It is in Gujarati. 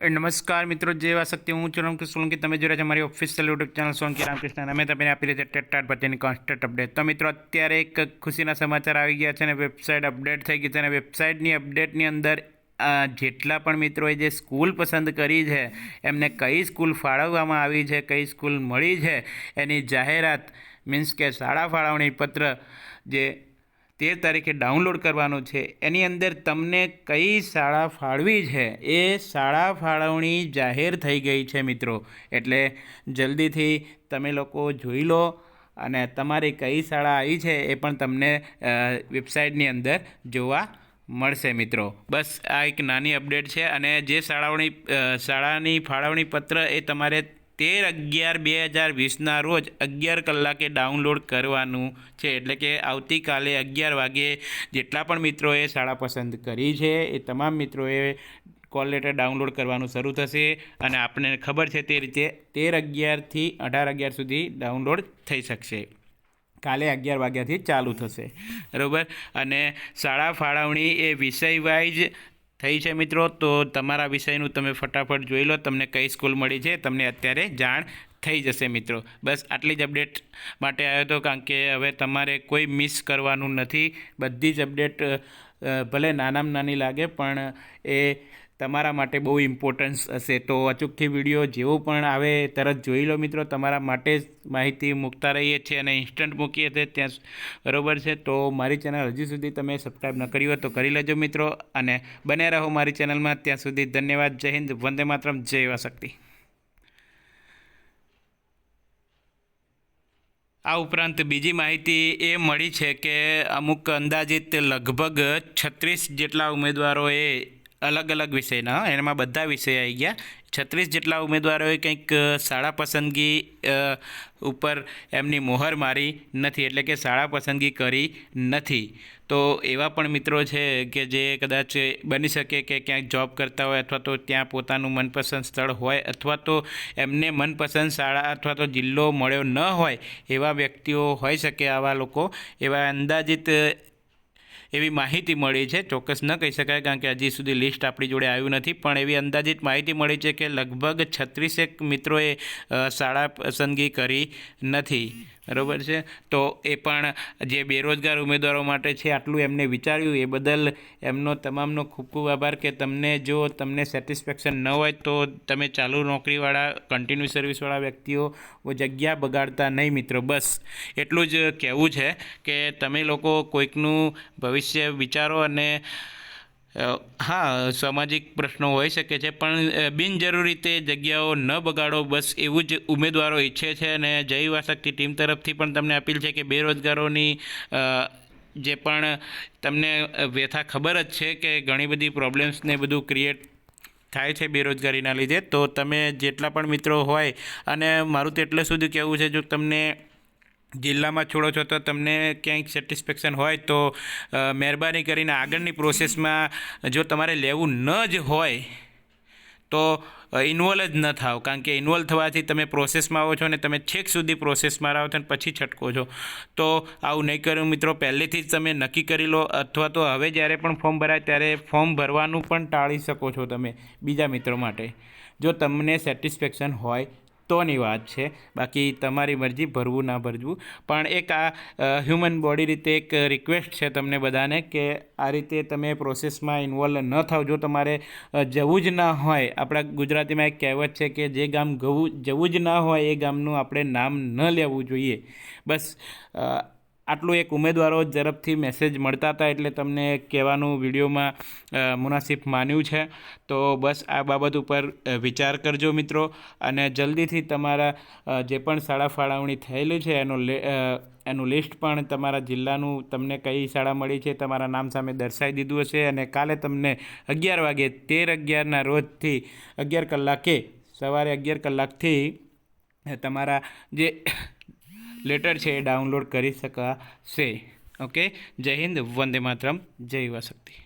નમસ્કાર મિત્રો, જય શક્તિ. હું છું સોલંકી. તમે જોડે છે મારી official YouTube channel Solanki Ramakrishna. અમે તમને આપી રહ્યા છે ટેટાટ ભરતીની કોન્સ્ટન્ટ અપડેટ તો મિત્રો, અત્યારે એક ખુશીના સમાચાર આવી ગયા છે અને વેબસાઇટ અપડેટ થઈ ગઈ છે. અને વેબસાઇટની અપડેટની અંદર જેટલા પણ મિત્રોએ જે સ્કૂલ પસંદ કરી છે, એમને કઈ સ્કૂલ ફાળવવામાં આવી છે, કઈ સ્કૂલ મળી છે, એની જાહેરાત મીન્સ કે શાળા ફાળવણી પત્ર જે તેર તારીખે ડાઉનલોડ કરવાનું છે. એની અંદર તમને કઈ શાળા ફાળવી છે એ શાળા ફાળવણી જાહેર થઈ ગઈ છે મિત્રો. એટલે જલ્દીથી તમે લોકો જોઈ લો અને તમારી કઈ શાળા આવી છે એ પણ તમને વેબસાઇટની અંદર જોવા મળશે મિત્રો. બસ આ એક નાની અપડેટ છે અને જે શાળાઓની શાળાની ફાળવણી પત્ર એ તમારે તેર અગિયાર બે હજાર વીસના રોજ અગિયાર કલાકે ડાઉનલોડ કરવાનું છે. એટલે કે આવતીકાલે અગિયાર વાગે જેટલા પણ મિત્રોએ શાળા પસંદ કરી છે, એ તમામ મિત્રોએ કોલ લેટર ડાઉનલોડ કરવાનું શરૂ થશે અને આપણને ખબર છે તે રીતે તેર અગિયારથી અઢાર અગિયાર સુધી ડાઉનલોડ થઈ શકશે. કાલે અગિયાર વાગ્યાથી ચાલુ થશે. બરાબર? અને શાળા ફાળવણી એ વિષય વાઇઝ થઈ છે મિત્રો. તો તમારા વિષયનું તમે ફટાફટ જોઈ લો. તમને કઈ સ્કૂલ મળી છે તમને અત્યારે જાણ થઈ જશે મિત્રો. બસ આટલી જ અપડેટ માટે આવ્યો હતો કારણ કે હવે તમારે કોઈ મિસ કરવાનું નથી. બધી જ અપડેટ ભલે નાનામાં નાની લાગે પણ એ તમારા માટે બહુ ઇમ્પોર્ટન્સ હશે. તો અચૂકથી વીડિયો જેવો પણ આવે, તરત જોઈ લો મિત્રો. તમારા માટે જ માહિતી મૂકતા રહીએ છીએ અને ઇન્સ્ટન્ટ મૂકીએ છીએ. ત્યાં બરોબર છે. તો મારી ચેનલ હજી સુધી તમે સબસ્ક્રાઈબ ન કરી હોય તો કરી લેજો મિત્રો. અને બને રહો મારી ચેનલમાં ત્યાં સુધી ધન્યવાદ. જય હિન્દ. વંદે માતરમ. જય એવા શક્તિ. આ ઉપરાંત બીજી માહિતી એ મળી છે કે અમુક અંદાજિત લગભગ છત્રીસ જેટલા ઉમેદવારોએ અલગ અલગ વિષયના એમાં બધા વિષય આવી ગયા. છત્રીસ જેટલા ઉમેદવારોએ કંઈક શાળા પસંદગી ઉપર એમની મોહર મારી નથી, એટલે કે શાળા પસંદગી કરી નથી. તો એવા પણ મિત્રો છે કે જે કદાચ બની શકે કે ક્યાંક જોબ કરતા હોય અથવા તો ત્યાં પોતાનું મનપસંદ સ્થળ હોય અથવા તો એમને મનપસંદ શાળા અથવા તો જિલ્લો મળ્યો ન હોય એવા વ્યક્તિઓ હોઈ શકે આવા લોકો. એવા અંદાજિત એવી માહિતી મળી છે. ચોક્કસ ન કહી શકાય કારણ કે હજી સુધી લિસ્ટ આપણી જોડે આવ્યું નથી. પણ એવી અંદાજિત માહિતી મળી છે કે લગભગ છત્રીસેક મિત્રોએ શાળા પસંદગી કરી નથી. બરાબર છે? તો એ પણ જે બેરોજગાર ઉમેદવારો માટે છે, આટલું એમને વિચાર્યું. એ બદલ એમનો તમામનો ખૂબ ખૂબ આભાર કે તમને જો તમને સેટિસ્ફેક્શન ન હોય તો તમે ચાલુ નોકરીવાળા કન્ટિન્યુ સર્વિસવાળા વ્યક્તિઓ જગ્યા બગાડતા નહીં મિત્રો, બસ. એટલું જ કહેવું છે કે તમે લોકો કોઈકનું ભવિષ્ય વિચારો અને હા, સામાજિક પ્રશ્નો હોઈ શકે છે, પણ બિનજરૂરી તે જગ્યાઓ ન બગાડો, બસ એવું જ ઉમેદવારો ઈચ્છે છે અને જય વાસકથી ટીમ તરફથી પણ તમને અપીલ છે કે બેરોજગારોની જે પણ તમને વ્યથા ખબર જ છે કે ઘણી બધી પ્રોબ્લેમ્સને બધું ક્રિએટ થાય છે બેરોજગારીના લીધે, તો તમે જેટલા પણ મિત્રો હોય, અને મારું તો સુધી કહેવું છે, જો તમને જિલ્લામાં છોડો છો તો તમને ક્યાંક સેટિસ્ફેક્શન હોય તો મહેરબાની કરીને આગળની પ્રોસેસમાં જો તમારે લેવું ન જ હોય, તો ઇન્વોલ્વ જ ન થાવ. કારણ કે ઇન્વોલ્વ થવાથી તમે પ્રોસેસમાં આવો છો અને તમે છેક સુધી પ્રોસેસમાં રહો છો અને પછી છટકો છો. તો આવું નહીં કર્યું મિત્રો, પહેલેથી જ તમે નક્કી કરી લો. અથવા તો હવે જ્યારે પણ ફોર્મ ભરાય ત્યારે ફોર્મ ભરવાનું પણ ટાળી શકો છો તમે બીજા મિત્રો માટે. જો તમને સેટિસ્ફેક્શન હોય તોની વાત છે. બાકી તમારી મરજી, ભરવું ના ભરવું. પણ એક આ હ્યુમન બોડી રીતે એક રિક્વેસ્ટ છે તમને બધાને કે આ રીતે તમે પ્રોસેસમાં ઇન્વોલ્વ ન થાવ. જો તમારે જવું જ ના હોય, આપણા ગુજરાતીમાં એક કહેવત છે કે જે ગામ ગવું, જવું જ ના હોય એ ગામનું આપણે નામ ન લેવું જોઈએ. બસ આટલું એક ઉમેદવારો ઝડપથી મેસેજ મળતા હતા એટલે તમને કહેવાનું વિડીયોમાં મુનાસિફ માન્યું છે. તો બસ આ બાબત ઉપર વિચાર કરજો મિત્રો. અને જલ્દીથી તમારા જે પણ શાળા ફાળવણી થયેલી છે, એનો એનું લિસ્ટ પણ તમારા જિલ્લાનું તમને કઈ શાળા મળી છે તમારા નામ સામે દર્શાવી દીધું હશે. અને કાલે તમને અગિયાર વાગે, તેર અગિયારના રોજથી અગિયાર કલાકે, સવારે અગિયાર કલાકથી તમારા જે લેટર છે એ ડાઉનલોડ કરી શકાશે. ઓકે? જય હિન્દ વંદે માતરમ જય યુવા શક્તિ.